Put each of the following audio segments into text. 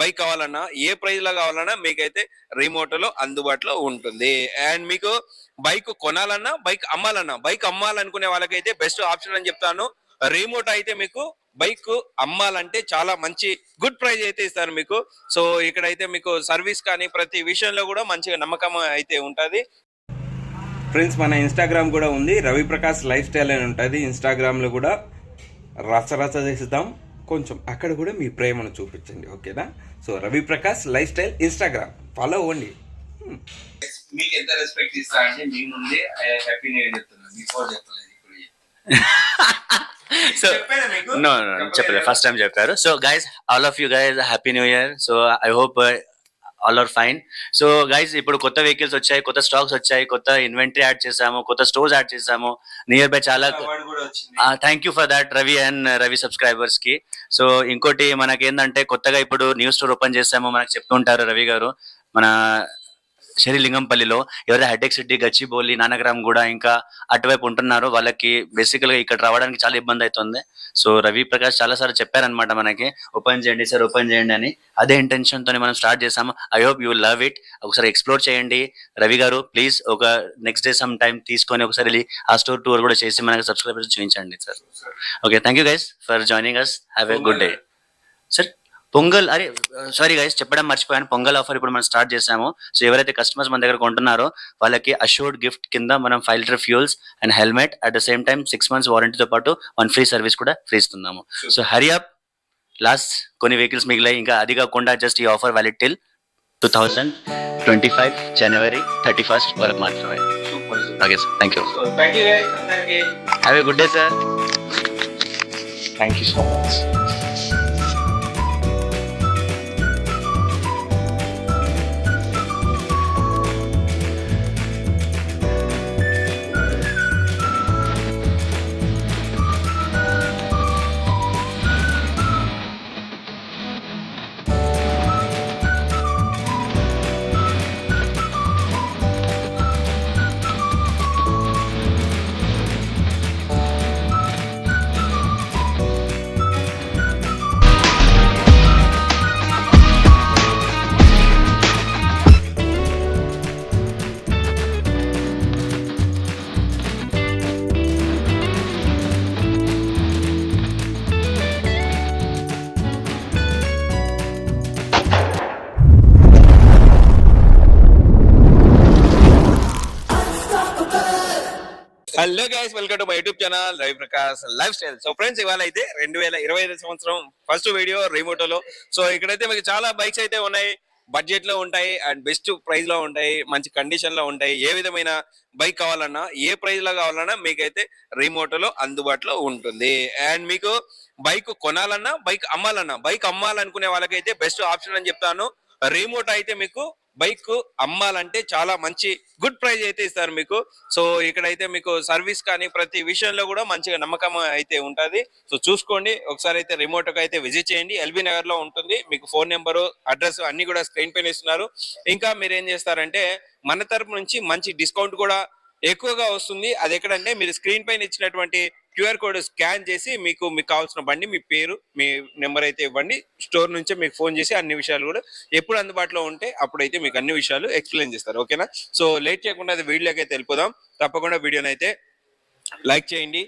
Bike కావాలన్నా ఏ ప్రైజ్లో కావాలన్నా మీకైతే రిమోట్లో అందుబాటులో ఉంటుంది. అండ్ మీకు బైక్ కొనాలన్నా బైక్ అమ్మాలన్నా బైక్ అమ్మాలనుకునే వాళ్ళకైతే బెస్ట్ ఆప్షన్ అని చెప్తాను. రిమోట్ అయితే మీకు బైక్ అమ్మాలంటే చాలా మంచి గుడ్ ప్రైజ్ అయితే ఇస్తారు మీకు. సో ఇక్కడైతే మీకు సర్వీస్ కానీ ప్రతి విషయంలో కూడా మంచిగా నమ్మకం అయితే ఉంటుంది. ఫ్రెండ్స్ మన ఇన్స్టాగ్రామ్ కూడా ఉంది. రవి ప్రకాష్ లైఫ్ స్టైల్ అని ఉంటుంది. ఇన్స్టాగ్రామ్లో కూడా రసరస చేస్తాం. కొంచెం అక్కడ కూడా మీ ప్రేమను చూపించండి ఓకేనా? So Ravi Prakash life style Instagram. Follow అవ్వండి. మీకు ఎంత రెస్పెక్ట్ ఇస్తా అంటే మీ ముందే హ్యాపీ న్యూ ఇయర్ చెప్తున్నాను బిఫోర్ చెప్పలేదు ఇప్పుడు సో నో నో చెప్పలేదు. ఫస్ట్ టైం చెప్పారు. So guys all of you guys happy new year so I hope all are fine so guys ఇప్పుడు కొత్త వెహికల్స్ వచ్చాయి కొత్త స్టాక్స్ వచ్చాయి కొత్త ఇన్వెంటరీ యాడ్ చేసాము కొత్త స్టోర్స్ యాడ్ చేసాము నియర్ బై చాలా thank you for that Ravi and Ravi సబ్స్క్రైబర్స్కి. సో ఇంకోటి మనకి ఏంటంటే కొత్తగా ఇప్పుడు న్యూ స్టోర్ ఓపెన్ చేసాము మనకు చెప్తుంటారు రవి గారు. మన శ్రీలింగంపల్లిలో ఎవరైతే హైటెక్ సిటీ గచ్చిబౌలి నానగ్రామ్ కూడా ఇంకా అటువైపు ఉంటున్నారు వాళ్ళకి బేసికల్గా ఇక్కడ రావడానికి చాలా ఇబ్బంది అవుతుంది సో రవి ప్రకాష్ చాలా సార్లు చెప్పారనమాట మనకి ఓపెన్ చేయండి సార్ ఓపెన్ చేయండి అని. అదే ఇంటెన్షన్ తోని మనం స్టార్ట్ చేసాము I hope you love it ఒకసారి ఎక్స్ప్లోర్ చేయండి. రవి గారు ప్లీజ్ ఒక నెక్స్ట్ డే సమ్ టైం తీసుకొని ఒకసారి ఆ స్టోర్ టూర్ కూడా చేసి మనకి సబ్స్క్రైబర్స్ చూపించండి sir. Okay thank you guys for joining us have a good day sir Pongal అరే సారీ గైస్ చెప్పడం మర్చిపోయాను. పొంగల్ ఆఫర్ ఇప్పుడు మనం స్టార్ట్ చేసాము సో ఎవరైతే కస్టమర్స్ మన దగ్గర కొంటున్నారో వాళ్ళకి అష్యూర్డ్ గిఫ్ట్ కింద మనం five litre fuels and helmet at the same time six months వారంటీతో పాటు వన్ ఫ్రీ సర్వీస్ కూడా ఫ్రీ ఇస్తున్నాము. సో హరి అప్ లాస్ట్ కొన్ని వెహికల్స్ మిగిలాయి. ఇంకా అది కాకుండా జస్ట్ ఈ offer valid till two thousand twenty five January thirty first వరకు మాత్రమే okay sir thank you have a good day sir thank you so much guys welcome to my YouTube channel Ravi Prakash life style so friends ఇవాళ అయితే రెండు వేల ఇరవై ఐదు సంవత్సరం first video రిమోటోలో so ఇక్కడైతే మీకు చాలా బైక్స్ అయితే ఉన్నాయి. బడ్జెట్లో ఉంటాయి అండ్ బెస్ట్ ప్రైస్లో ఉంటాయి. మంచి కండిషన్లో ఉంటాయి. ఏ విధమైన బైక్ కావాలన్నా ఏ ప్రైస్లో కావాలన్నా మీకైతే రిమోటోలో అందుబాటులో ఉంటుంది. అండ్ మీకు బైక్ కొనాలన్నా బైక్ అమ్మాలన్నా బైక్ అమ్మాలనుకునే వాళ్ళకైతే బెస్ట్ ఆప్షన్ అని చెప్తాను. రిమోట్ అయితే మీకు బైక్ అమ్మాలంటే చాలా మంచి గుడ్ ప్రైజ్ అయితే ఇస్తారు మీకు. సో ఇక్కడైతే మీకు సర్వీస్ కానీ ప్రతి విషయంలో కూడా మంచిగా నమ్మకం అయితే ఉంటుంది. సో చూసుకోండి ఒకసారి అయితే రిమోట్ అయితే విజిట్ చేయండి. ఎల్బీ నగర్లో ఉంటుంది. మీకు ఫోన్ నెంబరు అడ్రస్ అన్ని కూడా స్క్రీన్ పైన ఇస్తున్నారు. ఇంకా మీరు ఏం చేస్తారంటే మన తరపు నుంచి మంచి డిస్కౌంట్ కూడా ఎక్కువగా వస్తుంది. అది ఎక్కడంటే మీరు స్క్రీన్ పైన ఇచ్చినటువంటి క్యూఆర్ కోడ్ స్కాన్ చేసి మీకు మీకు కావాల్సిన బండి మీ పేరు మీ నెంబర్ అయితే ఇవ్వండి. స్టోర్ నుంచే మీకు ఫోన్ చేసి అన్ని విషయాలు కూడా ఎప్పుడు అందుబాటులో ఉంటే అప్పుడైతే మీకు అన్ని విషయాలు ఎక్స్ప్లెయిన్ చేస్తారు. ఓకేనా? సో లేట్ చేయకుండా అది వీడియోకి అయితే వెళ్ళిపోదాం. తప్పకుండా వీడియోని అయితే లైక్ చేయండి.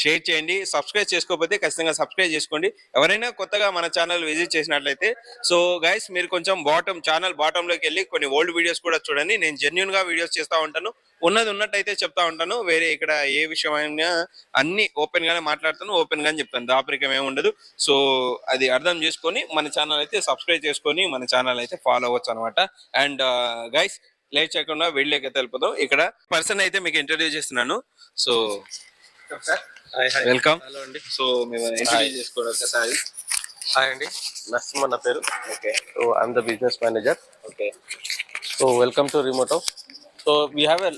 షేర్ చేయండి. సబ్స్క్రైబ్ చేసుకోకపోతే ఖచ్చితంగా సబ్స్క్రైబ్ చేసుకోండి. ఎవరైనా కొత్తగా మన ఛానల్ విజిట్ చేసినట్లయితే సో గైస్ మీరు కొంచెం బాటమ్ ఛానల్ బాటమ్ వెళ్ళి కొన్ని ఓల్డ్ వీడియోస్ కూడా చూడండి. నేను జెన్యున్గా వీడియోస్ చేస్తా ఉంటాను. ఉన్నది ఉన్నట్టయితే చెప్తా ఉంటాను. వేరే ఇక్కడ ఏ విషయమైనా అన్ని ఓపెన్ గానే మాట్లాడతాను. ఓపెన్ గానే చెప్తాను. దాపరికం ఏమి ఉండదు. సో అది అర్థం చేసుకొని మన ఛానల్ అయితే సబ్స్క్రైబ్ చేసుకొని మన ఛానల్ అయితే ఫాలో అవ్వచ్చు అనమాట అండ్ గైస్ లేట్ చేయకుండా వెళ్ళేకి తెలిపోదాం ఇక్కడ పర్సన్ అయితే మీకు ఇంట్రడ్యూస్ చేస్తున్నాను. So sir. వెల్కమ్. హలో అండి. సో మేము ఇంట్రడ్యూస్ చేసుకోవడం ఒకసారి. హాయ్ అండి. నరసింహ నా పేరు. Okay so I'm the business manager okay so welcome to Remoto so we have a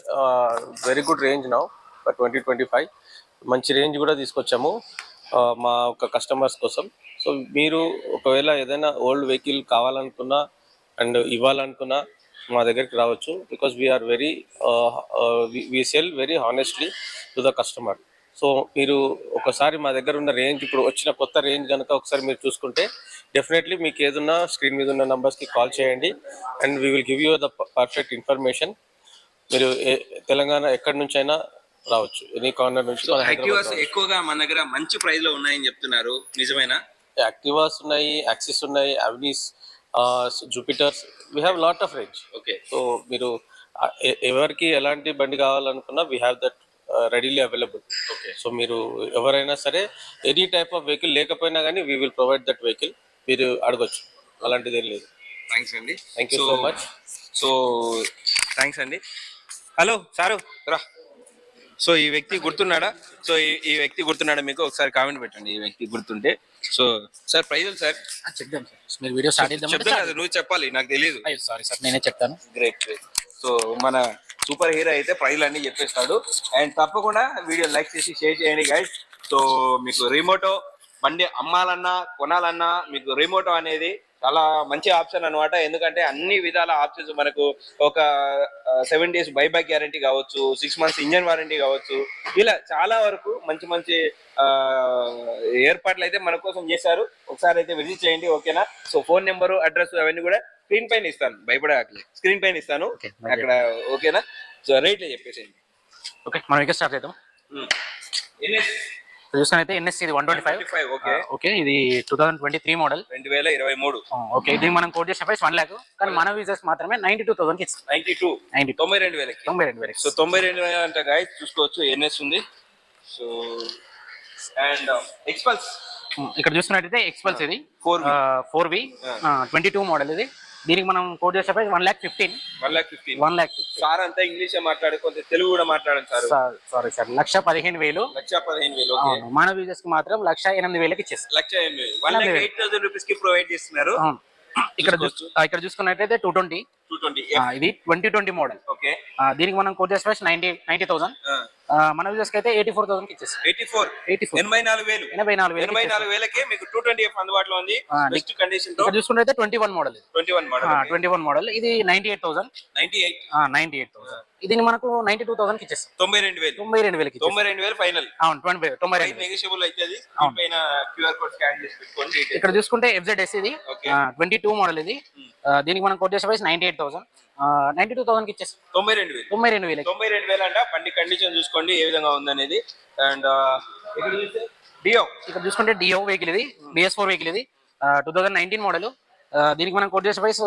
very good range now for twenty twenty five మంచి range కూడా తీసుకొచ్చాము uh, మా ఒక కస్టమర్స్ కోసం. సో మీరు ఒకవేళ ఏదైనా ఓల్డ్ వెహికల్ కావాలనుకున్నా అండ్ ఇవ్వాలనుకున్నా మా దగ్గరికి రావచ్చు. Because we are very we sell very honestly to the customer so మీరు ఒకసారి మా దగ్గర ఉన్న రేంజ్ ఇప్పుడు వచ్చిన కొత్త రేంజ్ కనుక ఒకసారి మీరు చూసుకుంటే డెఫినెట్లీ మీకు ఏదున్నా స్క్రీన్ మీద ఉన్న numbers కి కాల్ చేయండి. And we will give you the perfect information మీరు తెలంగాణ ఎక్కడి నుంచి అయినా రావచ్చు. ఎనీ కార్నర్ నుంచి యాక్టివాస్ ఎక్కువగా మన దగ్గర మంచి ప్రైస్లో ఉన్నాయని చెప్తున్నారు. నిజమేనా? యాక్టివాస్ ఉన్నాయి యాక్సిస్ ఉన్నాయి Avenis Jupiters we have lot of range okay so మీరు ఎవరికి ఎలాంటి బండి కావాలనుకున్నా we have that readily available okay so మీరు ఎవరైనా సరే ఎనీ టైప్ ఆఫ్ వెహికల్ లేకపోయినా కానీ we will provide that vehicle మీరు అడగొచ్చు. అలాంటిది ఏం లేదు. థ్యాంక్స్ అండి. Thank you so much so thanks అండి. హలో సారు రా. సో ఈ వ్యక్తి గుర్తున్నాడా? సో ఈ- వ్యక్తి గుర్తున్నాడా మీకు? ఒకసారి కామెంట్ పెట్టండి. ఈ వ్యక్తి గుర్తుంటే. సో సార్ ప్రైజులు సార్? చెప్దాం సార్. మీరు వీడియో స్టార్ట్ చేద్దాం చెప్తాను నువ్వు చెప్పాలి నాకు తెలియదు సారీ సార్ నేనే చెప్తాను. గ్రేట్ గ్రేట్ సో మన సూపర్ హీరో అయితే ప్రైజ్లు అన్ని చెప్పేస్తాడు. అండ్ తప్పకుండా వీడియో లైక్ చేసి షేర్ చేయండి గైడ్ సో మీకు రిమోటో బండి అమ్మాలన్నా కొనాలన్నా మీకు రిమోటో అనేది చాలా మంచి ఆప్షన్ అన్నమాట. ఎందుకంటే అన్ని విధాల ఆప్షన్స్ మనకు ఒక సెవెన్ డేస్ బైబ్యాక్ గ్యారంటీ కావచ్చు సిక్స్ మంత్స్ ఇంజన్ వారంటీ కావచ్చు. ఇలా చాలా వరకు మంచి మంచి ఏర్పాట్లు అయితే మన కోసం చేశారు. ఒకసారి అయితే విజిట్ చేయండి ఓకేనా సో ఫోన్ నెంబరు అడ్రస్ అవన్నీ కూడా స్క్రీన్ పైన ఇస్తాను భయపడకలే స్క్రీన్ పైన ఇస్తాను. అక్కడ ఓకేనా? సో రేట్లు చెప్పేసేయండి. ఓకే మనం ఇక్కడ స్టార్ట్ చేద్దాం చూస్తానైతే ఎన్ఎస్ ఇది one twenty five okay okay ఇది two thousand twenty three model రెండు వేల ఇరవై మూడు. ఓకే ఇది మనం కోట్ చేసిన ప్రైస్ వన్ ల్యాక్ కానీ మన విజెస్ మాత్రమే నైన్టీ టూ ఇస్తాం. నైన్టీ టూ నైన్టీ తొంభై రెండు వేలకి. తొంభై రెండు వేలకి. సో తొంభై రెండు వేల అంటే గాయస్ చూసుకోవచ్చు ఎన్ఎస్ ఉంది. సో అండ్ ఎక్స్పల్స్ ఇక్కడ చూస్తున్నట్టయితే ఎక్స్పల్స్ ఇది. 4V. Four V twenty two model ఇది. దీనికి మనం కోట్ చేసిన price one lakh fifteen one lakh fifteen one lakh fifteen sir అంతా ఇంగ్లీషే మాట్లాడి కొంత తెలుగు కూడా మాట్లాడండి సార్ సారీ సార్ లక్ష పదిహేను వేలు. లక్ష పదిహేను వేలు మన విజెస్కి మాత్రం లక్ష ఎనిమిది వేలకి ఇచ్చేస్తాం లక్ష ఎనిమిది వన్ లాక్ ఎయిట్ థౌసండ్ రూపీస్కి ప్రొవైడ్ చేస్తున్నారు. ఇక్కడ చూస్- ఇక్కడ చూసుకున్నట్టయితే టూ ట్వంటీ ఇది ట్వంటీ ట్వంటీ మోడల్ ఓకే దీనికి మనం కోట్ చేసిన ప్రైస్ నైన్టీ నైన్టీ థౌసండ్ మన అయితే ఎయిటీ ఫోర్ థౌసండ్ ఇచ్చేస్తాం. ఎయిటీ ఫోర్ ఎయిటీ ఫోర్ ఎనభై నాలుగు వేలు. ఎనభై నాలుగు వేలు ఎనభై నాలుగు వేలకే మీకు టూ ట్వంటీ ఎఫ్ అందుబాటులో ఉంది. ఆ, బెస్ట్ కండిషన్ చూసుకుంటే twenty one model twenty one model twenty one model ఇది ninety eight thousand ninety eight ninety eight thousand ఇది మనకు నైన్టీ టూ థౌసండ్ ఇచ్చేస్తాం. తొంభై రెండు వేలు. తొంభై రెండు వేలకి తొంభై రెండు వేలు ఫైనల్ అవును ట్వంటీ తొంభై రెండు. నెగిషియబుల్ అయితే క్యూఆర్ కోడ్ స్కాన్ చేసి ఇక్కడ చూసుకుంటే ఎఫ్జెడ్ ఎస్ ఇది. ట్వంటీ టూ మోడల్ ఇది. ఆ, దీనికి మనం కోట్ చేసే price ninety eight thousand ninety two thousand ఇచ్చేస్తాం తొంభై రెండు వేలు. తొంభై రెండు వేలకి. తొంభై రెండు వేలు అంట బండి కండిషన్ చూసుకోండి ఏ విధంగా ఉందనేది. అండ్ ఇక్కడ చూస్తే డియో. ఇక్కడ చూసుకుంటే డిఓ వెహికల్ ఇది బిఎస్ ఫోర్ వెహికల్ ఇది. టూ థౌసండ్ నైన్టీన్ మోడల్ దీనికి మనం కోట్ చేసే ప్రైస్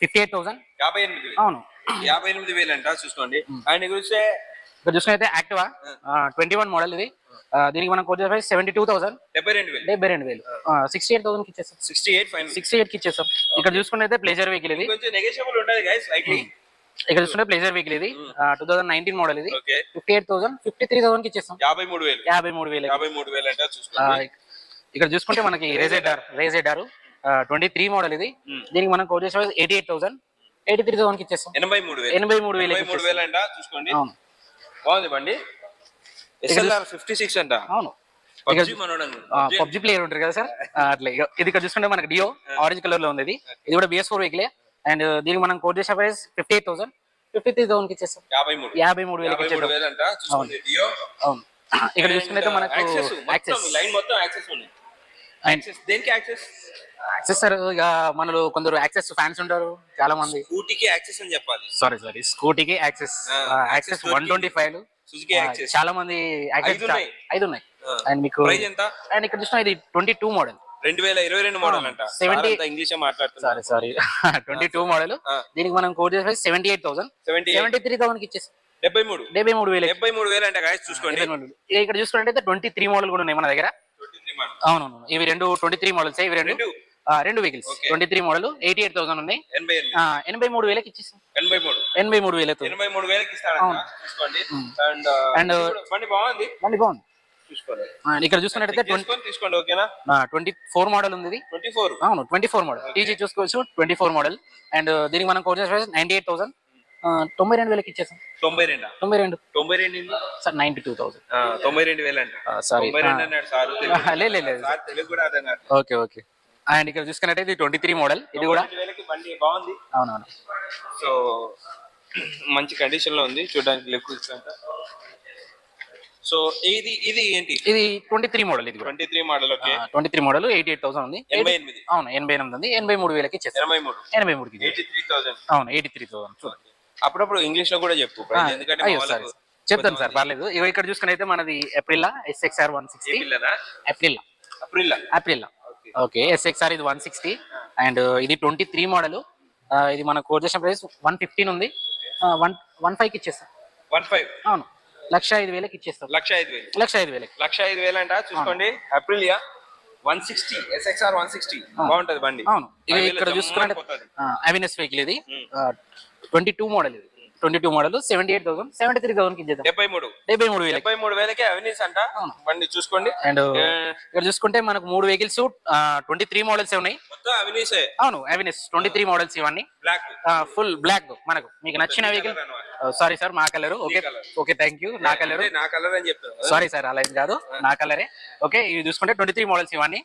ఫిఫ్టీ ఎయిట్ థౌసండ్ యాభై ఎనిమిది వేలు. అవును. యాభై ఎనిమిది వేలు అంట చూసుకోండి అండ్ చూస్తే ఇక్కడ చూసుకుంటే యాక్టివా ట్వంటీ వన్ మోడల్ ఇది. దీనికి మనం కోట్ చేసే ప్రైస్ సెవెంటీ టూ థౌసండ్ డెబ్బై రెండు వేలు. డెబ్బై రెండు వేలు. సిక్స్టీ ఎయిట్ థౌసండ్ ఇచ్చేస్తాం సిక్స్టీ ఎయిట్ ఫైనల్ సిక్స్టీ ఎయిట్కి ఇచ్చేస్తాం. ఇక్కడ చూసుకుంటే ప్లేజర్ వెహికల్ ఇది. కొంచెం ఇక్కడ చూసుకుంటే ప్లేజర్ వెహికల్ ఇది. టూ థౌసండ్ నైన్టీన్ మోడల్ ఇది. Fifty eight thousand fifty three థౌసండ్కి ఇచ్చేస్తాం. యాభై మూడు వేలు యాభై మూడు వేలు యాభై మూడు వేలు ఇక్కడ చూసుకుంటే మనకి RayZR RayZR twenty three model ఇది. దీనికి మనం కోట్ చేసే eighty eight thousand eighty three థౌసండ్కి ఇచ్చేస్తాం. ఎనభై మూడు వేలు. ఎనభై మూడు వేలు మూడు వేలు అంట చూసుకోండి. బాగుంది బండి. ఎస్ఎల్ఆర్ ఫిఫ్టీ సిక్స్ అంట. అవును. పబ్జి ప్లేయర్ ఉంటారు కదా సార్? అట్లా. ఇది ఇక్కడ చూసుకుంటే మనకి డియో ఆరెంజ్ కలర్లో ఉంది ఇది ఇది కూడా బిఎస్ ఫోర్ వెహికలే అండ్ దీనికి మనం కోట్ చేసే price fifty eight thousand fifty three thousand ఇచ్చేస్తాం. యాభై మూడు వేలకి అవును. ఇక్కడ చూసుకుంటే మనకు యాక్సెస్ లైన్ మొత్తం యాక్సెస్ ఉన్నాయి. అండ్ యాక్సెస్ దేనికి యాక్సెస్ యాక్సెస్ సార్ ఇక మనలో కొందరు యాక్సెస్ ఫ్యాన్స్ ఉంటారు చాలా మంది స్కూటీకి యాక్సెస్ అని చెప్పాలి. Sorry sorry స్కూటీకి Access Access one twenty five Suzuki Access చాలా మంది యాక్సెస్ ఐదు ఉన్నాయి. అండ్ మీకు ప్రైస్ ఎంత? అండ్ ఇక్కడ చూసిన ఇది ట్వంటీ టూ మోడల్ రెండు వేల ఇరవై రెండు మోడల్ అంట. 70 ఇంగ్లీష్ మాట్లాడుతున్నారు. Sorry sorry twenty two model. దీనికి మనం కోట్ చేసే seventy eight thousand seventy seventy three thousand ఇచ్చేసి. డెబ్బై మూడు. డెబ్బై మూడు వేలు డెబ్బై మూడు వేలు అంట గాయస్ చూసుకోండి. ఇక ఇక్కడ చూసుకుంటే ట్వంటీ త్రీ మోడల్ కూడా ఉన్నాయి మన దగ్గర. అవునవును. ఇవి రెండు ట్వంటీ త్రీ మోడల్స్ ఇవి రెండు. రెండు vehicles twenty three model eighty eight thousand ఉన్నాయి ఎనభై మూడు వేలకి ఇచ్చేసాం. ఎనభై మూడు. వేలతో. ఎనభై మూడు వేలకి అండ్ And, బండి బాగుంది? బండి బాగుంది. ఇక్కడ చూసుకున్నట్టయితే ట్వంటీ ఫోర్ మోడల్ ఉంది ట్వంటీ ఫోర్. అవును ట్వంటీ ఫోర్ మోడల్ టీజీ చూసుకోవచ్చు ట్వంటీ ఫోర్ మోడల్ అండ్ దీనికి మనం కోర్స్ నైన్టీ ఎయిట్ థౌసండ్ తొంభై రెండు వేలకి ఇచ్చేసాం. తొంభై రెండా. తొంభై రెండు. తొంభై రెండు? సార్ నైన్టీ టూ థౌసండ్ తొంభై రెండు వేలు అంట సారీ. లేదు ఓకే ఓకే. అండ్ ఇక్కడ చూసుకున్నట్టయితే ఇది ట్వంటీ త్రీ మోడల్ ఇది కూడా బండి బాగుంది. అవునవును. సో మంచి కండిషన్లో ఉంది. చూడడానికి లుక్ సో ఇది ఇది ఏంటి? ఇది ట్వంటీ త్రీ మోడల్ ఇది twenty three model okay twenty three model eighty eight thousand ఉంది. ఎనభై ఎనిమిది. అవును ఎనభై ఎనిమిది ఉంది. ఎనభై మూడు వేలకి ఎనభై మూడు. ఎనభై మూడుకి ఇచ్చేస్తాం. ఎయిటీ త్రీ థౌసండ్ అవును ఎయిటీ త్రీ థౌసండ్ అప్పుడప్పుడు ఇంగ్లీష్లో కూడా చెప్పు. ఎందుకంటే చెప్తాను సార్ పర్లేదు. ఇక్కడ చూసుకుని అయితే మనది April SXR one sixty పిల్లనా April April April okay. SXR ఇది వన్ సిక్స్టీ అండ్ ఇది ట్వంటీ త్రీ మోడల్ ఇది మన కోర్ చేసిన ప్రైస్ వన్ ఫిఫ్టీన్ ఉంది. వన్ వన్ ఫైవ్కి ఇచ్చేస్తాం. వన్ ఫైవ్ అవును. లక్ష ఐదు వేలకి ఇచ్చేస్తాం. లక్ష ఐదు వేలు. లక్ష ఐదు వేలకి. లక్ష ఐదు వేలు అంట. చూసుకోండి. Aprilia one sixty SXR one sixty బాగుంటది బండి. అవును. ఇది ఇక్కడ పోతది. అవినెస్ వెహికల్ ఇది. ట్వంటీ టూ మోడల్ ఇది. Twenty two model seventy eight thousand seventy three థౌసండ్కి ఇచ్చేద్దాం డెబ్బై మూడు. డెబ్బై మూడు డెబ్బై మూడు వేలకే అవినీస్ అంట. బండి చూసుకోండి. అండ్ ఇక్కడ చూసుకుంటే మనకు మూడు వెహికల్స్ ట్వంటీ త్రీ మోడల్స్ ఉన్నాయి? మొత్తం అవినీసే అవును అవినెస్ ట్వంటీ త్రీ మోడల్స్ ఇవన్నీ బ్లాక్ ఫుల్ బ్లాక్ మనకు. మీకు నచ్చిన వెహికల్ సారీ సార్ మా colour okay. Okay thank you నా కలర్ నా కలర్ అని చెప్తాను సారీ సార్ అలా ఏం కాదు. నా కలరే ఓకే ఇవి చూసుకుంటే ట్వంటీ త్రీ మోడల్స్ ఇవన్నీ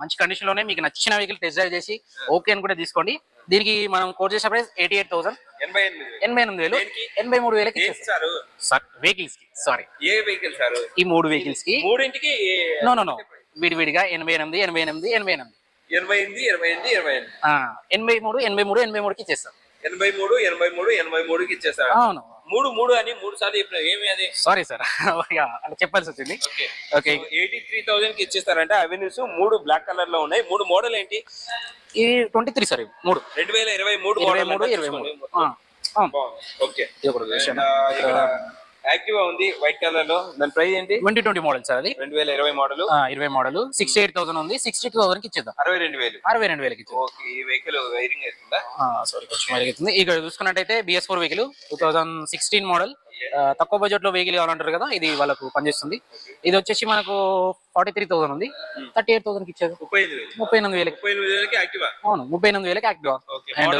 మంచి కండిషన్లోనే మీకు నచ్చిన వెహికల్ టెస్ట్ డ్రైవ్ చేసి ఓకే అని కూడా తీసుకోండి. దీనికి మనం కోట్ చేసిన ప్రైస్ ఎయిటీ ఎయిట్ థౌసండ్ ఎనభై ఎనిమిది వేలు. ఎనభై మూడు వేలకి వెహికల్స్కి సారీ ఏ వెహికల్ సారు? ఈ మూడు వెహికల్స్కి. మూడింటికి నో నో నో విడివిడిగా ఎనభై ఎనిమిది ఎనభై ఎనిమిది ఎనభై ఎనిమిది. ఎనభై ఎనిమిది ఎనభై ఎనిమిది ఎనభై ఎనిమిది. ఎనభై మూడు ఎనభై మూడు ఎనభై మూడుకి ఇచ్చేస్తాం. ఎనభై మూడు ఎనభై మూడు ఎనభై మూడుకి ఇచ్చేస్తాడు అవును. మూడు మూడు అని మూడు సార్లు చెప్పిన ఏమి అది? సారీ సార్ అలా చెప్పాల్సి వచ్చింది. ఓకే. ఎయిటీ త్రీ థౌసండ్కి ఇచ్చేస్తారంటే. అవెన్యూస్ మూడు బ్లాక్ కలర్లో ఉన్నాయి. మూడు మోడల్ ఏంటి? ఇది ట్వంటీ త్రీ సార్ ఇవి మూడు. రెండు వేల ఇరవై మూడు ఇరవై మూడు ఇరవై మూడు. ఓకే యాక్టివా ఉంది వైట్ కలర్లో. దాని ప్రైస్ ఏంటి? ట్వంటీ ట్వంటీ మోడల్ సార్ అది. రెండు వేల ఇరవై మోడల్ ఇరవై మోడల్ సిక్స్టీ ఎయిట్ థౌసండ్ ఉంది. సిక్స్టీ టూ థౌసండ్కి ఇచ్చేద్దాం. అరవై రెండు వేలు. అరవై రెండు వేలకి ఓకే ఈ వెహికల్ వైరింగ్ అవుతుందా సారీ కొంచెం మెరుగవుతుంది ఇక్కడ చూసుకున్నట్టయితే BS four vehicle two thousand sixteen model తక్కువ బడ్జెట్లో వెహికల్ కావాలంటారు కదా ఇది వాళ్ళకు పనిచేస్తుంది. ఇది వచ్చేసి మనకు ఫార్టీ త్రీ థౌసండ్ ఉంది. థర్టీ ఎయిట్ థౌసండ్కి ఇచ్చేది ముప్పై ఎనిమిది వేలకి. అవును ముప్పై ఎనిమిది వేలకి యాక్టివ్. అండ్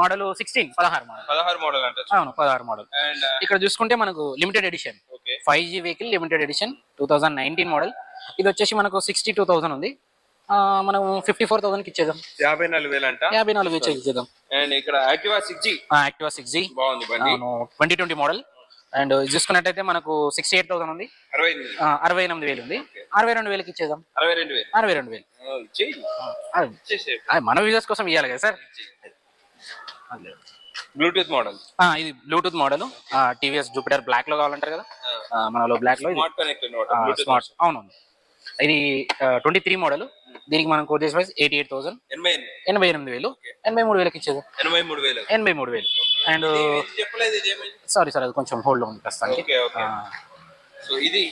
మోడల్ సిక్స్టీన్ పదహారు మోడల్ పదహారు మోడల్ అంట అవును పదహారు మోడల్ అండ్ ఇక్కడ చూసుకుంటే మనకు limited edition five G vehicle limited edition two thousand nineteen model ఇది వచ్చేసి మనకు సిక్స్టీ టూ థౌసండ్ ఉంది. మనం ఫిఫ్టీ ఫోర్ థౌసండ్కి ఇచ్చేద్దాం. యాభై నాలుగు వేలు అంట యాభై నాలుగు వేలు ఇచ్చేద్దాం. అండ్ ఇక్కడ Activa six G Activa six G బాగుంది ట్వంటీ ట్వంటీ మోడల్ అండ్ చూసుకున్నట్టయితే మనకు సిక్స్టీ ఎయిట్ థౌసండ్ ఉంది. అరవై ఎనిమిది. వేలు ఉంది. అరవై రెండు వేలకి ఇచ్చేద్దాం. అరవై రెండు వేలు. అరవై రెండు వేలు. మన వ్యూజర్స్ కోసం ఇవ్వాలి కదా సార్? బ్లూటూత్ మోడల్ ఇది బ్లూటూత్ మోడల్ టీవీఎస్ జూపిటర్ బ్లాక్లో కావాలంటారు కదా? మనలో బ్లాక్లో smart connect model Bluetooth smart అవును. ఇది ట్వంటీ త్రీ మోడల్ దీనికి మనం కోట్ చేసి ఎయిటీ ఎయిట్ థౌసండ్ ఎనభై ఎనిమిది వేలు. ఎనభై మూడు వేలకి ఇచ్చేది ఎనభై మూడు వేలు. ఎనభై మూడు వేలు. అండ్ సారీ సార్ అది కొంచెం హోల్డ్లో ఉంది ప్రస్తుతానికి సో ఇది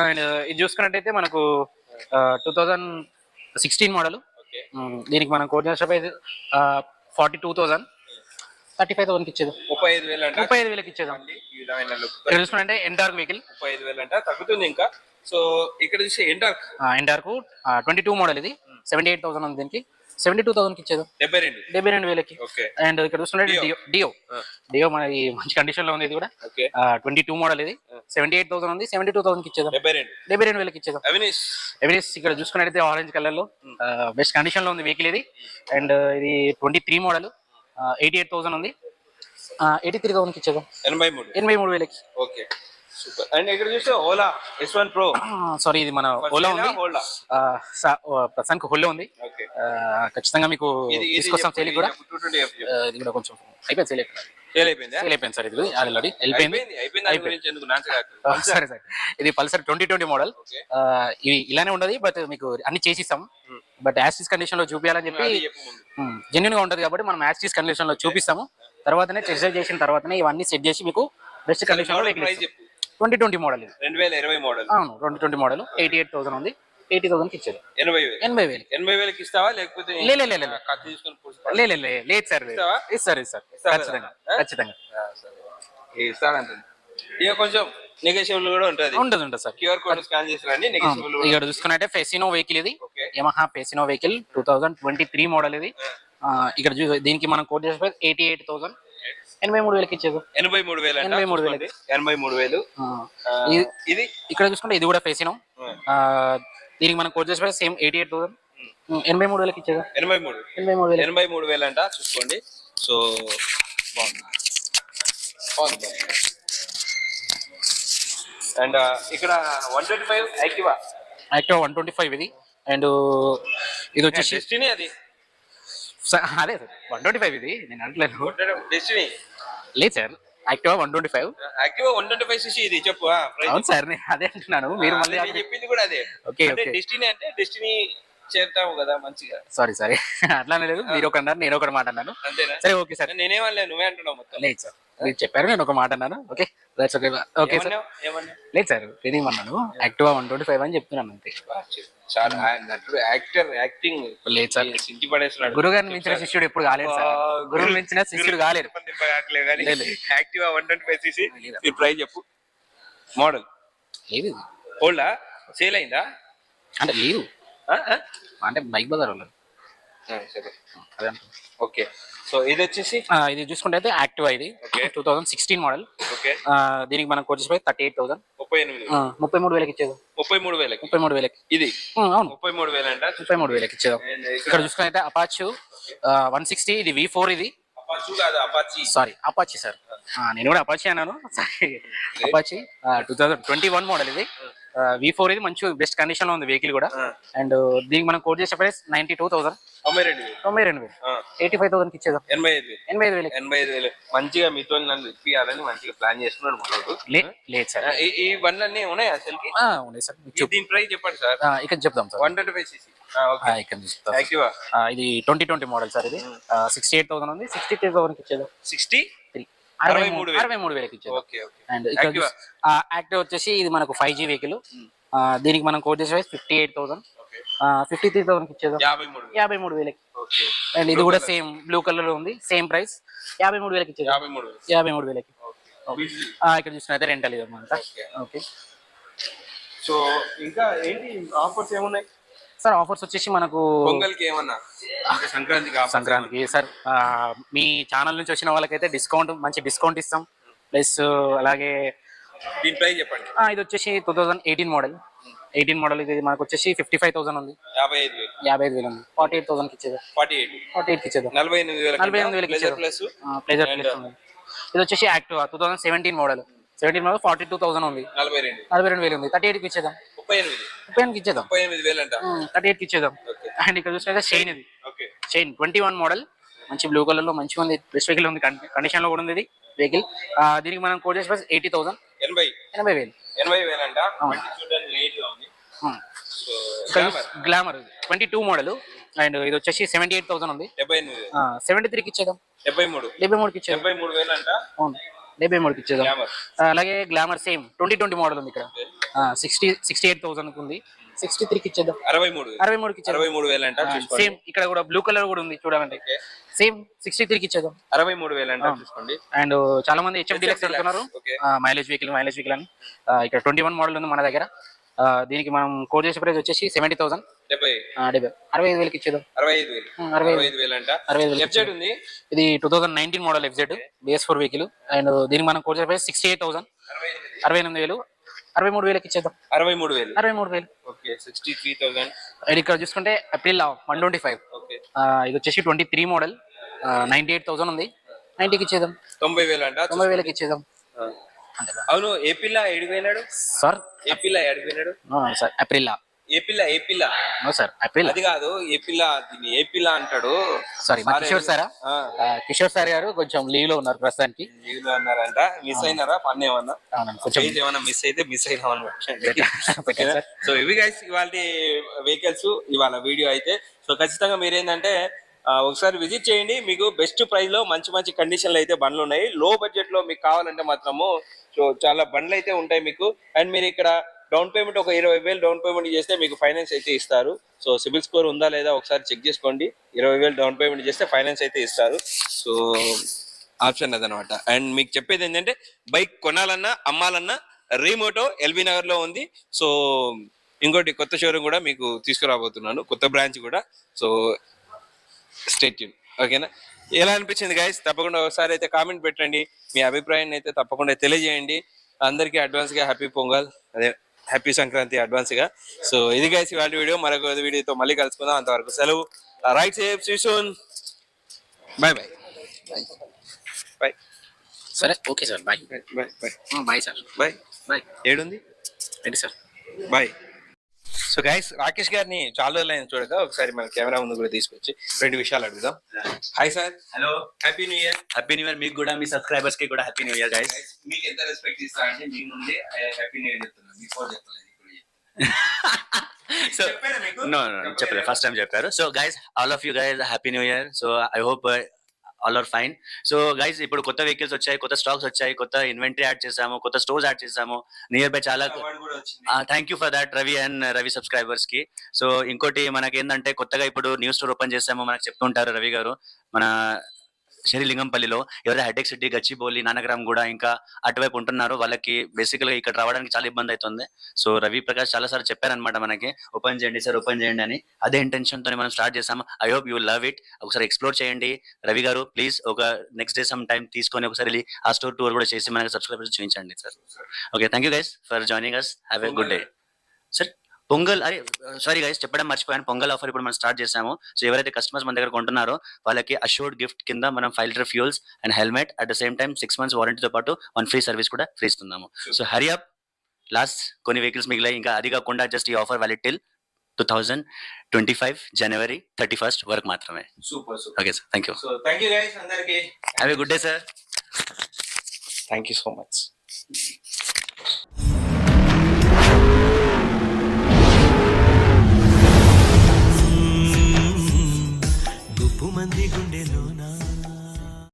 అండ్ ఇది చూసుకున్నట్టయితే మనకు టూ థౌజండ్ సిక్స్టీన్ మోడల్ దీనికి మనం కోట్ చేసిన price forty two thousand thirty five థౌసండ్కి ఇచ్చేది. ముప్పై ఐదు వేలు అంట? ముప్పై ఐదు వేలకి ఇచ్చేదాం. చూసుకుంటే ఎండార్క్ వెహికల్ ముప్పై ఐదు వేలు అంట తగ్గుతుంది ఇంకా. సో ఇక్కడ చూస్తే Ntorq Ntorq twenty two model ఇది. సెవెంటీ ఎయిట్ థౌసండ్ ఉంది దీనికి. సెవెంటీ టూ థౌసండ్కి ఇచ్చేది. డెబ్బై రెండు. డెబ్బై రెండు వేలకి. అండ్ ఇక్కడ చూసుకుంటే డియో డియో డియో మనది మంచి కండిషన్లో ఉంది ఇది కూడా. ట్వంటీ టూ మోడల్ ఇది. సెవెంటీ ఎయిట్ థౌసండ్ ఉంది. సెవెంటీ టూ థౌసండ్కి ఇచ్చేదాం. డెబ్బై రెండు. వేలకి ఇచ్చేదాం. ఎవిడెన్స్ ఇక్కడ చూసుకున్నట్టయితే ఆరెంజ్ కలర్లో బెస్ట్ కండిషన్లో ఉంది వెహికల్ ఇది. అండ్ ఇది twenty three model. Eighty eight thousand ఉంది. ఎయిటీ త్రీ థౌసండ్కి ఇచ్చేదాం. ఎనభై మూడు. ఎనభై మూడు వేలకి. ఓకే. సూపర్ అండ్ ఇక్కడ చూస్తే Ola S one pro sorry ఇది మన ఓలా ఉంది. ఓ, ప్రస్తుతానికి హోల్లో ఉంది. ఆ, ఖచ్చితంగా మీకు ఇది ఇది తీసుకొస్తాం సేల్ కూడా. ఇది కూడా కొంచెం అయిపోయింది సేల్ అయిపోయింది సార్ ఇది ఆల్రెడీ వెళ్ళిపోయింది సరే సార్. ఇది పల్సర్ ట్వంటీ ట్వంటీ మోడల్. ఇవి ఇలానే ఉండదు బట్ మీకు అన్ని చేసిస్తాం. బట్ యాస్టిస్ కండిషన్లో చూపించాలని చెప్పి జెన్యున్గా ఉంటది కాబట్టి మనం యాస్టిస్ కండిషన్లో చూపిస్తాము. తర్వాతనే టెస్ట్ చేసిన తర్వాతనే ఇవన్నీ సెట్ చేసి మీకు బెస్ట్ కండిషన్లో ట్వంటీ ట్వంటీ మోడల్ ఇది. రెండు వేల ఇరవై మోడల్. అవును twenty twenty model. Eighty eight thousand ఉంది. ఎయిటీ థౌసండ్కి ఇచ్చేది ఎనభై వేలు. ఎనభై వేలు. ఎనభై వేలకి ఇస్తావా లేకపోతే లే, లే, లే, లే. కత్తి తీసుకొని పూడుస్తావా? లే లే, లే, లేదు సార్ లేదు. ఇస్తావా? ఇస్తారు ఇస్తారు ఇస్తారా? ఖచ్చితంగా? ఖచ్చితంగా. ఆ, సరే. ఏ ఇస్తాడంటుంది ఇక కొంచెం నెగోషియబుల్ కూడా ఉంటుంది. ఉంటుంది ఉంటుంది సార్. క్యూఆర్ కోడ్ స్కాన్ చేసి రండి నెగోషియబుల్ ఇక్కడ చూసుకున్నట్టే ఫెసినో వెహికల్ ఇది. Okay. Yamaha Fascino vehicle two thousand twenty three model ఇది. ఆ, ఇక్కడ చూ దీనికి మనం కోట్ చేసే ఎయిటీ ఎయిట్ థౌసండ్. ఎనభై మూడు వేలకి ఇచ్చేది ఎనభై మూడు వేలు. ఎనభై మూడు వేలు. ఎనభై మూడు వేలు. ఇది- ఇక్కడ చూసుకుంటే ఇది కూడా ఫెసినో దీనికి మనం కోట్ చేసే సేమ్ ఎయిటీ ఎయిట్ థౌసండ్ ఎనభై మూడు వేలకి ఇచ్చేది ఎనభై మూడు. ఎనభై మూడు వేలు ఎనభై మూడు వేలు అంట చూసుకోండి. సో బాగుంది. అండ్ ఇక్కడ one twenty five Activa active one twenty five ఇది. అండ్ ఇది వచ్చేసి డెస్టినీ అది? అదే వన్ ట్వంటీ ఫైవ్ ఇది. నేను అంటలేను డెస్టినీ లేదు sir active one twenty five Activa one twenty five CC ఇది చెప్పు అవును సార్ నేను అదే అంటున్నాను. మీరు మళ్ళీ నేను చెప్పింది కూడా అదే. ఓకే అంటే డెస్టినీ అంటే డెస్టినీ చేరుతావు కదా మంచిగా. సారీ సారీ అట్లానే లేదు మీరు ఒక అన్నారు నేను ఒకటి మాట అన్నాను అంతేనా? సరే ఓకే సార్. నేనేమన్నా నువ్వే అంటున్నావు మొత్తం. లేదు సార్. మీరు చెప్పారు నేను ఒక మాట అన్నాను. Okay okay okay sir? లేదు సార్ నేనేమన్నాను యాక్టివా వన్ ట్వంటీ ఫైవ్ అని చెప్తున్నాను అంతే. చాలా ఆయన నటుడు యాక్టర్ యాక్టింగ్ లేదు సార్. పడేస్తున్నాడు. గురుగారిని మించిన శిష్యుడు ఎప్పుడు కాలేదు సార్. గురువు మించిన శిష్యుడు కాలేరు లేదు. Activa one twenty five CC? Price చెప్పు. మోడల్. లేదు. ఓల్డా సేల్ అయిందా? అంటే లేదు? అంటే బైక్ బజార్ వాళ్ళు సరే. ఓకే. సో ఇది వచ్చేసి? ఇది చూసుకుంటే అయితే యాక్టివా ఇది. Two thousand sixteen model. Okay. దీనికి మనం వచ్చేసి థర్టీ ఎయిట్ థౌసండ్. ముప్పై ఎనిమిది. ముప్పై మూడు వేలకి ఇచ్చేది. ముప్పై మూడు వేలకి. ముప్పై మూడు వేలకి. ఇది? అవును. ముప్పై మూడు వేలంట? ముప్పై మూడు వేలకి ఇచ్చేదాం. ఇక్కడ? చూసుకుని అయితే అపాచ్ వన్ సిక్స్టీ ఇది వి ఫోర్ ఇది. సారీ అపాచీ సార్ నేను కూడా అపాచీ అన్నాను. Sorry Apache two thousand twenty one model ఇది. వి ఫోర్ ఇది మంచి బెస్ట్ కండిషన్లో ఉంది వెహికల్ కూడా. అండ్ దీనికి మనం కోట్ చేసే ప్రైస్ నైన్టీ టూ థౌసండ్ తొంభై రెండు వేలు. తొంభై రెండు వేలు. ఎయిటీ ఫైవ్ థౌసండ్ ఇచ్చేదాం ఎనభై ఐదు వేలు. ఎనభై ఐదు వేలకి ఎనభై ఐదు వేలు. మంచిగా మీతో నన్ను ఇప్పియాలని మంచిగా ప్లాన్ చేస్తున్నాడు లేదు సార్. ఈ- బండ్లన్నీ ఉన్నాయి అసలుకి ఆ, ఉన్నాయి సార్. దీని ప్రైస్ చెప్పండి సార్. ఇక్కడ చెప్దాం sir. One twenty five CC ఇక్కడ చెప్తాం. ఇది ట్వంటీ ట్వంటీ మోడల్ సార్ ఇది. సిక్స్టీ ఎయిట్ థౌసండ్ ఉంది. సిక్స్టీ త్రీ థౌసండ్ ఇచ్చేదాం సిక్స్టీ అరవై మూడు. అరవై మూడు వేలకి ఓకే అండ్ ఇక్కడ. యాక్టివ్ వచ్చేసి ఇది మనకు ఫైవ్ జీ వెహికల్ దీనికి మనం కోట్ చేసే fifty eight thousand fifty three thousand ఇచ్చేదాం యాభై మూడు వేలకి. అండ్ ఇది కూడా సేమ్ బ్లూ కలర్లో ఉంది సేమ్ ప్రైస్ యాభై మూడు వేలకి ఇచ్చేదాం యాభై మూడు వేలకి. ఇక్కడ చూసినైతే రెంటల్ ఇది అనమాట Okay. ఓకే సో ఇంకా ఏంటి ఆఫర్స్ ఏమున్నాయి? సార్ ఆఫర్స్ వచ్చేసి మనకు పొంగల్కి ఏమన్నా సంక్రాంతికి సంక్రాంతికి సార్ మీ ఛానల్ నుంచి వచ్చిన వాళ్ళకైతే డిస్కౌంట్ మంచి డిస్కౌంట్ ఇస్తాం. ప్లస్ అలాగే? దీని ప్రైస్ చెప్పండి ఇది వచ్చేసి two thousand eighteen model. Eighteen model ఇది మనకు వచ్చేసి ఫిఫ్టీ ఫైవ్ థౌసండ్ ఉంది. యాభై ఐదు వేలు. యాభై ఐదు వేలు ఉంది. ఫార్టీ ఎయిట్ థౌసండ్కి ఇచ్చేది. Forty eight. ఫార్టీ ఎయిట్కి ఇచ్చేది. నలభై ఎనిమిది వేల నలభై ఎనిమిది వేలకి ఇచ్చేది. ప్లస్ ప్లేజర్ ప్లస్ ఉంది. ఇది వచ్చేసి active? Two thousand seventeen model. Seventeen model forty two thousand ఉంది. నలభై రెండు. నలభై రెండు వేలు ఉంది. థర్టీ ఎయిట్కి ఇచ్చేద్దాం ముప్పై ఎనిమిది. ముప్పై ఎనిమిదికి ఇచ్చేద్దాం. ముప్పై ఎనిమిది వేలు అంట థర్టీ ఎయిట్కి ఇచ్చేద్దాం. ఓకే. అండ్ ఇక్కడ ఇది. Okay. Chain twenty one model మంచి బ్లూ కలర్లో మంచిగా ఉంది. బెస్ట్ వెహికల్ ఉంది. కండిషన్లో కూడా ఉంది ఇది వెహికల్ దీనికి మనం కోట్ చేసి ఎయిటీ థౌసండ్ ఎనభై. ఎనభై వేలు. ఎనభై వేలు అంట Glamour twenty two model and ఇది వచ్చేసి సెవెంటీ ఎయిట్ థౌసండ్ ఉంది సెవెంటీ త్రీకి ఇచ్చేద్దాం. డెబ్బై మూడు. డెబ్బై మూడుకి ఇచ్చేద్దాం. డెబ్బై మూడు వేలు అంట అవును. డెబ్బై మూడుకి ఇచ్చేద్దాం. అలాగే Glamour same twenty twenty model ఉంది ఇక్కడ. సిక్స్టీ సిక్స్టీ ఎయిట్ థౌసండ్ ఉంది సిక్స్టీ త్రీకి ఇచ్చేద్దాం. అరవై మూడు. అరవై మూడుకి అరవై మూడు వేలు అంట సేమ్ ఇక్కడ కూడా బ్లూ కలర్ కూడా ఉంది ఓకే. సేమ్ సిక్స్టీ త్రీకి ఇచ్చేద్దాం. అరవై మూడు వేలు అంట చూసుకోండి. అండ్ చాలా మంది హెచ్ఎఫ్ డీలక్స్ అడుగుతున్నారు. Okay. Mileage vehicle mileage vehicle అని. ఇక్కడ ట్వంటీ వన్ మోడల్ ఉంది మన దగ్గర. దీనికి మనం కోడ్ చేసే ప్రైస్ వచ్చేసి సెవెంటీ థౌసండ్ డెబ్బై. అరవై ఐదు వేలకి ఇచ్చేద్దాం. అరవై ఐదు వేలు. అరవై అరవై ఐదు వేలు అంట. అరవై ఐదు వెబ్సైట్ ఉంది? ఇది two thousand nineteen model FZ BS four vehicle and దీనికి మనం కోడ్ చేసే ప్రైస్ సిక్స్టీ ఎయిట్ థౌసండ్ అరవై ఎనిమిది వేలు. అరవై మూడు వేలకి ఇచ్చేద్దాం. అరవై మూడు వేలు. అరవై మూడు వేలు. Okay sixty three thousand and ఇక్కడ చూసుకుంటే April one twenty five okay. ఇది వచ్చేసి twenty three model. Ninety eight thousand ఉంది. నైన్టీకి ఇచ్చేద్దాం. తొంభై వేలు అంట తొంభై వేలకి ఇచ్చేద్దాం. అవును ఏ పిల్ల ఎడిపోయినాడు సార్ ఏ పిల్ల ఎడిపోయినాడు సార్ అప్రిల్ ఏ పిల్ల ఏ పిల్ల? నో సార్ అది కాదు ఏ పిల్ల దీన్ని ఏ పిల్ల అంటాడు? సారీ మా కిషోర్ సారా? ఆ, ఆ, కిషోర్ సార్ గారు కొంచెం లీవ్లో ఉన్నారు ప్రస్తుతానికి. లీవ్లో అన్నారంట మిస్ అయినారా? పని ఏమన్నా? అవునండి, కొంచెం ఫేజ్ ఏమన్నా మిస్ అయితే మిస్ అయినాం పెట్టండి సార్. సో ఇవి గైస్ ఇవాళ వెహికల్స్ ఇవాళ వీడియో అయితే. సో ఖచ్చితంగా మీరు ఏంటంటే ఒకసారి విజిట్ చేయండి. మీకు బెస్ట్ ప్రైస్లో మంచి మంచి కండిషన్లు అయితే బండ్లు ఉన్నాయి. లో బడ్జెట్లో మీకు కావాలంటే మాత్రము సో చాలా బండ్లు అయితే ఉంటాయి మీకు. అండ్ మీరు ఇక్కడ డౌన్ పేమెంట్ ఒక ఇరవై వేలు డౌన్ పేమెంట్ చేస్తే మీకు ఫైనాన్స్ అయితే ఇస్తారు. సో సిబిల్ స్కోర్ ఉందా లేదా ఒకసారి చెక్ చేసుకోండి. ఇరవై వేలు డౌన్ పేమెంట్ చేస్తే ఫైనాన్స్ అయితే ఇస్తారు. సో ఆప్షన్ అదనమాట. అండ్ మీకు చెప్పేది ఏంటంటే బైక్ కొనాలన్నా అమ్మాలన్నా రీమోటో ఎల్బీ నగర్లో ఉంది. సో ఇంకోటి కొత్త షోరూమ్ కూడా మీకు తీసుకురాబోతున్నాను. కొత్త బ్రాంచ్ కూడా. సో స్టేట్ ఓకేనా? ఎలా అనిపించింది గాయస్ తప్పకుండా ఒకసారి అయితే కామెంట్ పెట్టండి. మీ అభిప్రాయాన్ని అయితే తప్పకుండా తెలియజేయండి. అందరికీ అడ్వాన్స్గా హ్యాపీ పొంగల్. అదే హ్యాపీ సంక్రాంతి అడ్వాన్స్గా. సో ఇది గైస్ ఇవాళ వీడియో. మరొక వీడియోతో మళ్ళీ కలుసుకుందాం. అంతవరకు సెలవు. Ride safe see soon bye bye సరే okay sir bye bye bye bye sir bye bye ఏడుంది? Thank sir bye so guys Rakesh గారిని చాలా రోజులు చూడక ఒకసారి మన కెమెరా ముందు కూడా తీసుకొచ్చి రెండు విషయాలు అడుగుదాం. Hi sir hello happy new year happy new year మీకు కూడా మీ సబ్స్క్రైబర్స్కి కూడా హ్యాపీ న్యూ ఇయర్ గైస్ మీకు ఎంత రెస్పెక్ట్ ఇస్తారంటే మీ ముందే హ్యాపీ న్యూ ఇయర్ చెప్తున్నా. బిఫోర్ చెప్పలేదు సో మీకు? నో చెప్పలేదు. ఫస్ట్ టైం చెప్పారు. So guys all of you guys happy new year so I hope all are fine so guys ఇప్పుడు కొత్త వెహికల్స్ వచ్చాయి కొత్త స్టాక్స్ వచ్చాయి కొత్త ఇన్వెంటరీ యాడ్ చేసాము కొత్త స్టోర్స్ యాడ్ చేసాము నియర్ బై చాలా thank you for that Ravi and Ravi సబ్స్క్రైబర్స్కి. సో ఇంకోటి మనకి ఏంటంటే కొత్తగా ఇప్పుడు న్యూస్ స్టోర్ ఓపెన్ చేసాము మనకు చెప్తుంటారు రవి గారు. మన శ్రీలింగంపల్లిలో ఎవరైతే హైటెక్ సిటీ గచ్చిబౌలి నానగ్రామ్ కూడా ఇంకా అటువైపు ఉంటున్నారో వాళ్ళకి బేసికల్గా ఇక్కడ రావడానికి చాలా ఇబ్బంది అవుతుంది. సో రవి ప్రకాష్ చాలా సార్లు చెప్పారనమాట మనకి ఓపెన్ చేయండి సార్ ఓపెన్ చేయండి అని. అదే ఇంటెన్షన్ తోని మనం స్టార్ట్ చేసాము I hope you love it ఒకసారి ఎక్స్ప్లోర్ చేయండి. రవి గారు ప్లీజ్ ఒక నెక్స్ట్ డే సమ్ టైం తీసుకొని ఒకసారి ఆ స్టోర్ టూర్ కూడా చేసి మనకి సబ్స్క్రైబర్స్ చూపించండి sir. Okay thank you guys for joining us have a good day sir Pongal అరే సారీ గైస్ చెప్పడం మర్చిపోయాను. పొంగల్ ఆఫర్ ఇప్పుడు మనం స్టార్ట్ చేసాము. సో ఎవరైతే కస్టమర్స్ మన దగ్గర కొంటున్నారో వాళ్ళకి అష్యూర్డ్ గిఫ్ట్ కింద మనం five litre fuels and helmet at the same time six months వారంటీతో పాటు వన్ ఫ్రీ సర్వీస్ కూడా ఫ్రీ ఇస్తున్నాము. సో హరి అప్ లాస్ట్ కొన్ని వెహికల్స్ మిగిలాయి. ఇంకా అది కాకుండా జస్ట్ ఈ offer valid till two thousand twenty five January thirty first వరకు మాత్రమే. Super okay sir thank you so thank you guys అందరికి. Have a good day sir thank you so much భూమంది గుండెలోనా?